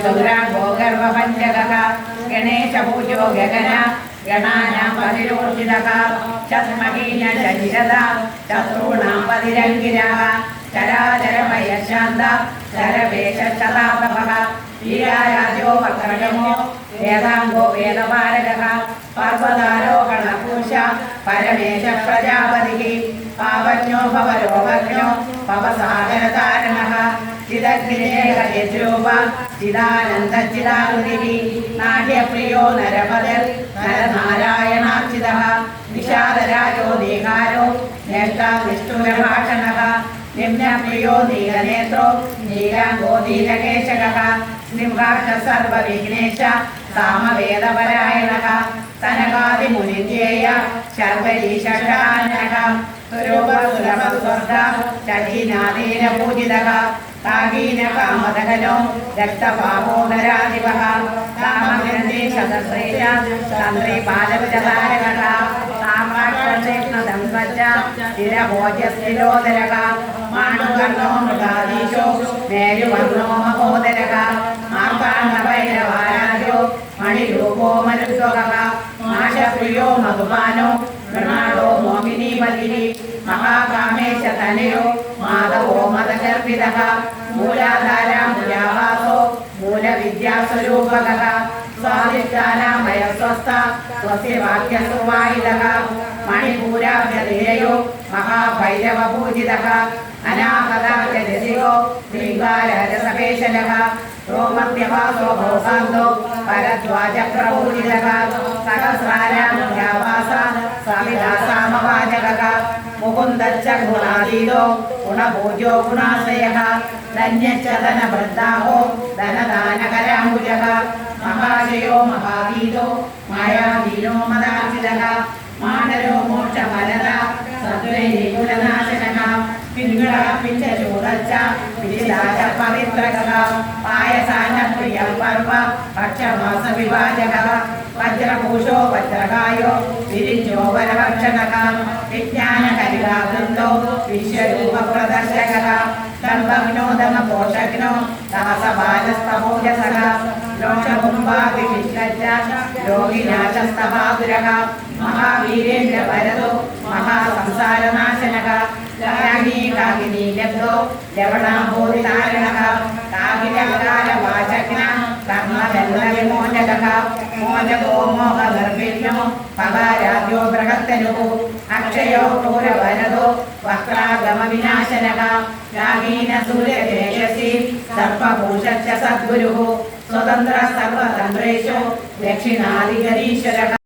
गौराङ्गो गर्वपञ्चकः गणेशपूजो गगन गणानां परिरोषितः चस्महीन शरीरदा शत्रूणां परिरङ्गिरः चराचरमयशान्त चरवेशशतातपः वीराराजो वक्रगमो वेदाङ्गो वेदपारकः पर्वतारोहणपूष परमेश प्रजापतिः पावन्यो भवरोगज्ञो भवसागरतारणः ചിദഗ്നിരൂപ ചിദാനന്ദചിദാഹൃതി നാട്യപ്രിയോ നരപദർ നരനാരായണാർച്ചിത. വിഷാദരാജോ ദീഹാരോ നേഷ്ടാനിഷ്ഠുരഭാഷണ. നിമ്നപ്രിയോ നീലനേത്രോ. നീലാംഗോ നീലകേശക സിംഹാക്ഷ സർവവിഘ്നേശ സാമവേദപരായണ. സനകാതിമുനിന്ദേയ ശർവരീഷാനക സ്വരൂപസുലഭസ്വർഗ ശശിനാദീനപൂജിതക കാമീന കാമതകലോ രക്തപാമോദരാധിപ കാമഗ്രന്ഥേ ശതശ്രേയ തന്ത്രേ പാലവിധാരകട ിരോദരക മാണുകർണോ മൃഗാദീശോ മേരുവർണോ മഹോദരക മാർത്താണ്ഡഭൈരവാരാജോ മണിരൂപോ മനുസ്വക നാശപ്രിയോ മധുമാനോ മൃണാളോ മോമിനി മലിനി മഹാകാമേശ തനയോ മാധവോ മൂലവിദ മൂലാധാര മുരാവാസോ മൂലവിദ്യാസ്വരൂപക സ്വാധിഷ്ഠാനാമയ സ്വസ്ഥ സ്വസ്യ വാക്യസുവായുധ മണിപൂരാഭ്യധേയോ മഹാഭൈരവപൂജിത അനാഹതാജോ ശ്രീകാലരസപേശല ോമത്യവാസോ ഭോസാന്തോ പരദ്വാജപ്രപൂജിത സഹസ്രാര मुकुन्दच्च गुणाधीतो गुणभोजो गुणाश्रयः धन्यश्च धनवृद्धाहो धनदानकराम्बुजः महाशयो महावीतो मायाधीनो मदार्जितः मानरो मोक्षफलद सद्वैकुलनाशनः पिङ्गळः पिञ्चचूरश्च विजिदाच पवित्रकः पायसान प्रियं पर्व भक्षमासविभाजकः वज्रभूषो वज्रकायो विरिञ्जो वरभक्षणः రాత్రుల్లో విశ్వరూప ప్రదర్శకర సర్వ వినోదన పోషకినో సహస బాలస్తమోజసర లోషకుంభాది విష్ణజ్జ యోగినాశస్తమాదురక మహావీరేంద్ర భరదో మహాసంసారనాశనక కాగినీ కాగినీ లబ్ధో లవణాభోరి తారణక కాగిన ചന്ദ്രവിമോചക മോചകോ മോഹനിർവിഘ്നോ പവാരാദ്യോ ബൃഹത്തനുഹോ അക്ഷയോ ക്രൂരവരദോ വക്രാഗമവിനാശനക രാഗീന സൂര്യതേജസി സർപ്പഭൂഷച്ച സദ്ഗുരുഃ സ്വതന്ത്ര സർവതന്ത്രേശോ ദക്ഷിണാദിഗരീശ്വരः